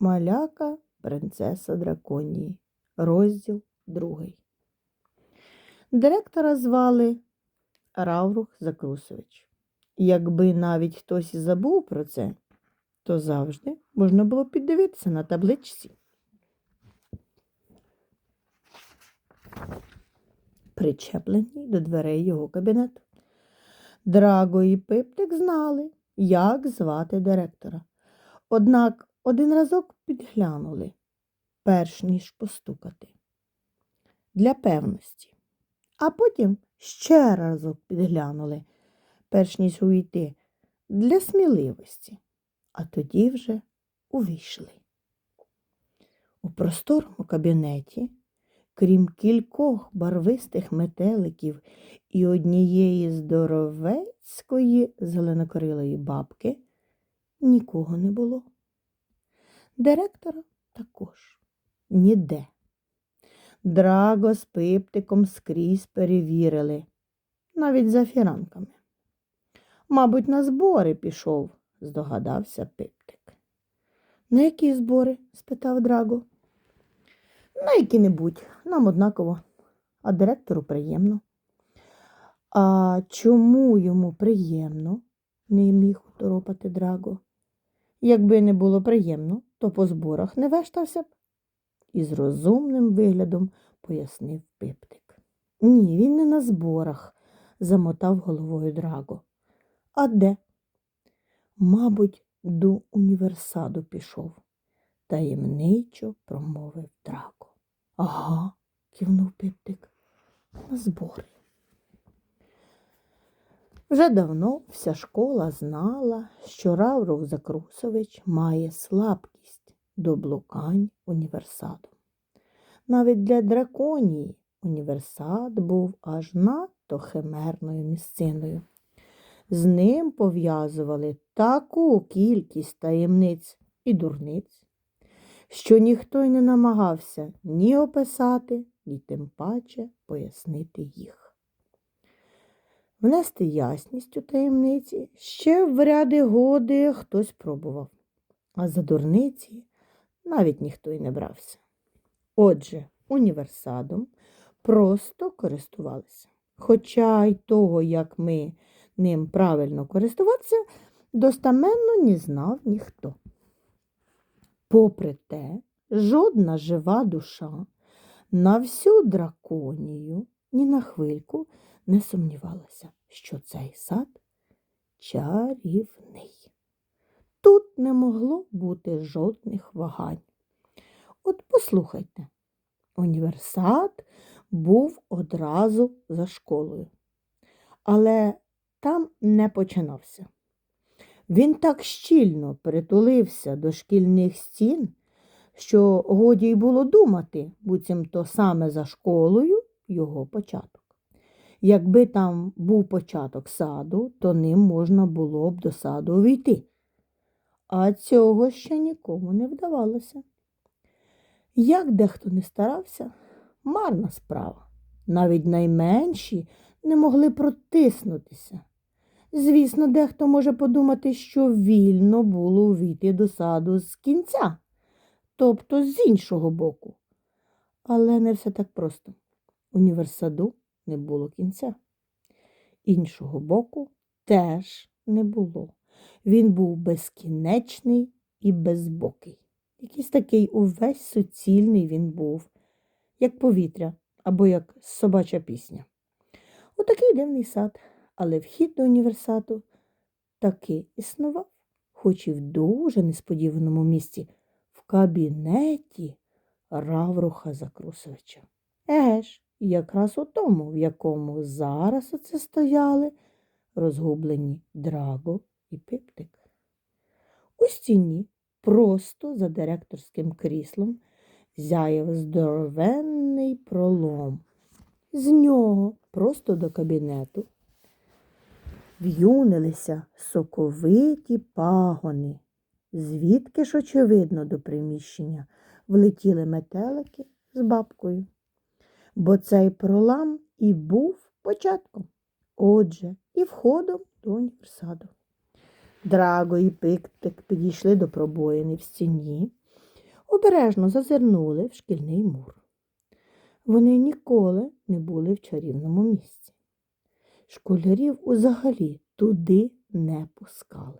Маляка принцеса драконії. Розділ другий. Директора звали Раврух Закрусович. Якби навіть хтось і забув про це, то завжди можна було піддивитися на табличці. Причепленій до дверей його кабінету. Драго і Пиптик знали, як звати директора. Однак один разок підглянули, перш ніж постукати. Для певності. А потім ще разок підглянули, перш ніж увійти, для сміливості. А тоді вже увійшли. У просторому кабінеті, крім кількох барвистих метеликів і однієї здоровецької зеленокрилої бабки, нікого не було. Директора також ніде. Драго з пиптиком скрізь перевірили, навіть за фіранками. Мабуть, на збори пішов, здогадався пиптик. На які збори? спитав Драго. На які-небудь, нам однаково, а директору приємно. А чому йому приємно? не міг уторопати Драго. Якби не було приємно, то по зборах не вештався б. І з розумним виглядом пояснив пиптик. Ні, він не на зборах, замотав головою Драго. А де? Мабуть, до універсаду пішов, таємничо промовив Драго. Ага, кивнув пиптик. На збори. Вже давно вся школа знала, що Раврух Закрусович має слабкість до блукань універсадом. Навіть для драконії універсад був аж надто химерною місциною. З ним пов'язували таку кількість таємниць і дурниць, що ніхто й не намагався ні описати, ні тим паче пояснити їх. Внести ясність у таємниці ще в ряди годи хтось пробував, а за дурниці навіть ніхто й не брався. Отже, універсадом просто користувалися. Хоча й того, як ми ним правильно користуватися, достаменно не знав ніхто. Попри те, жодна жива душа на всю драконію ні на хвильку не сумнівалася, що цей сад чарівний. Тут не могло бути жодних вагань. От послухайте, універсад був одразу за школою, але там не починався. Він так щільно притулився до шкільних стін, що годі й було думати, буцімто саме за школою його початок. Якби там був початок саду, то ним можна було б до саду увійти. А цього ще нікому не вдавалося. Як дехто не старався, марна справа. Навіть найменші не могли протиснутися. Звісно, дехто може подумати, що вільно було увійти до саду з кінця, тобто з іншого боку. Але не все так просто. Універсаду не було кінця. Іншого боку теж не було. Він був безкінечний і безбокий. Якийсь такий увесь суцільний він був, як повітря або як собача пісня. Отакий дивний сад, але вхід до універсату таки існував, хоч і в дуже несподіваному місці, в кабінеті Равруха Закрусовича. Еге ж, якраз у тому, в якому зараз оце стояли розгублені Драго і Пиптик. У стіні, просто за директорським кріслом, зяяв здоровенний пролом. З нього просто до кабінету в'юнилися соковиті пагони, звідки ж, очевидно, до приміщення влетіли метелики з бабкою. Бо цей пролам і був початком, отже, і входом до універсаду. Драго і Пиктик підійшли до пробоїни в стіні обережно зазирнули в шкільний мур. Вони ніколи не були в чарівному місці. Школярів взагалі туди не пускали.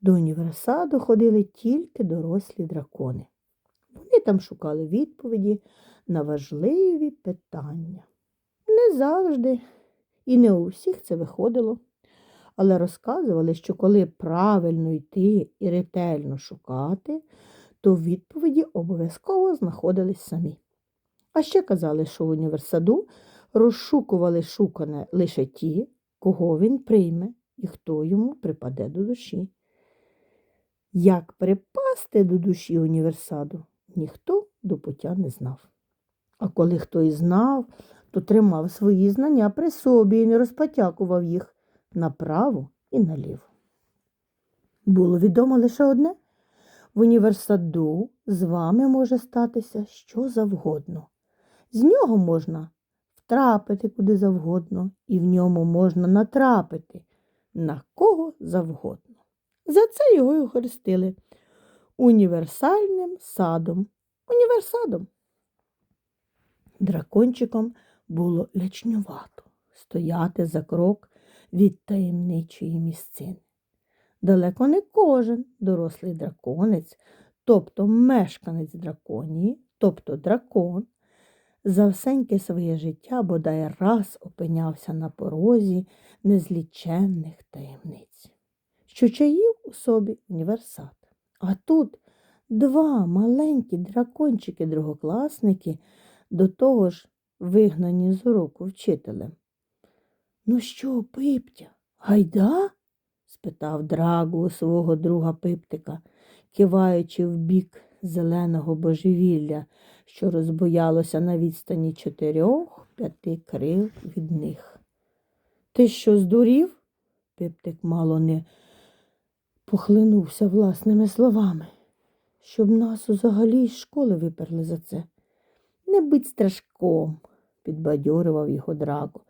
До універсаду ходили тільки дорослі дракони. Вони там шукали відповіді на важливі питання. Не завжди і не у всіх це виходило, але розказували, що коли правильно йти і ретельно шукати, то відповіді обов'язково знаходились самі. А ще казали, що в універсаду розшукували шукане лише ті, кого він прийме і хто йому припаде до душі. Як припасти до душі універсаду, ніхто до пуття не знав. А коли хто і знав, то тримав свої знання при собі і не розпотякував їх направо і наліво. Було відомо лише одне в універсаду з вами може статися що завгодно. З нього можна втрапити куди завгодно, і в ньому можна натрапити на кого завгодно. За це його й охрестили універсальним садом. Універсадом. Дракончиком було лячнювато стояти за крок від таємничої місцини. Далеко не кожен дорослий драконець, тобто мешканець драконії, тобто дракон, за всеньке своє життя бодай раз опинявся на порозі незліченних таємниць, що чаїв у собі універсат. А тут два маленькі дракончики-другокласники, того ж вигнані з уроку вчителем. Ну що, пиптя, гайда? спитав Драгу у свого друга пиптика, киваючи в бік зеленого божевілля, що розбоялося на відстані чотирьох п'яти крил від них. Ти що здурів? Пиптик мало не похлинувся власними словами, щоб нас взагалі з школи виперли за це. Не будь страшком, підбадьорював його Драго.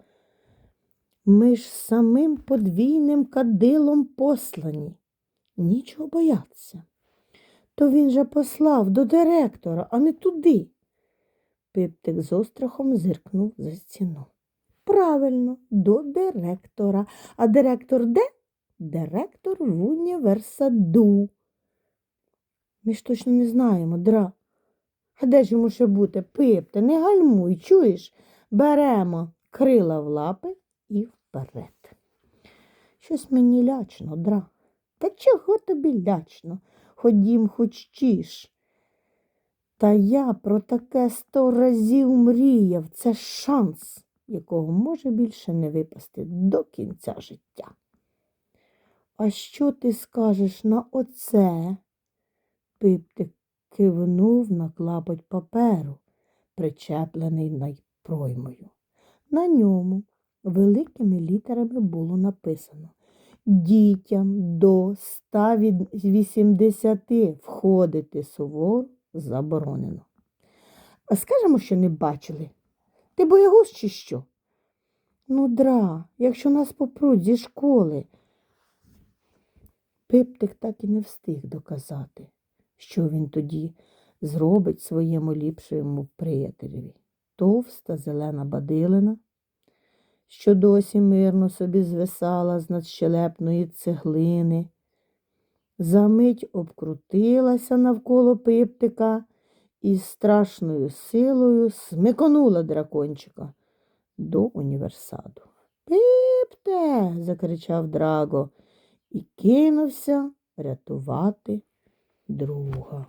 Ми ж самим подвійним кадилом послані. Нічого боятися. То він же послав до директора, а не туди. Пиптик з острахом зиркнув за стіну. Правильно, до директора. А директор де? Директор в універсаду. Ми ж точно не знаємо, дра. А де ж йому ще бути? Пипте, не гальмуй, чуєш? Беремо крила в лапи і вперед. Щось мені лячно, дра. Та чого тобі лячно? Ходім хоч чіш. Та я про таке сто разів мріяв. Це шанс, якого може більше не випасти до кінця життя. А що ти скажеш на оце? Пиптик кивнув на клапоть паперу, причеплений найпроймою. На ньому великими літерами було написано Дітям до 180 входити суворо заборонено. А скажемо, що не бачили. Ти боягуз чи що? Ну, дра, якщо нас попруть зі школи. Пиптик так і не встиг доказати, що він тоді зробить своєму ліпшому приятелеві. Товста зелена бадилина, що досі мирно собі звисала з надщелепної цеглини, замить обкрутилася навколо пиптика і страшною силою смиконула дракончика до універсаду. Пипте. закричав Драго і кинувся рятувати друга.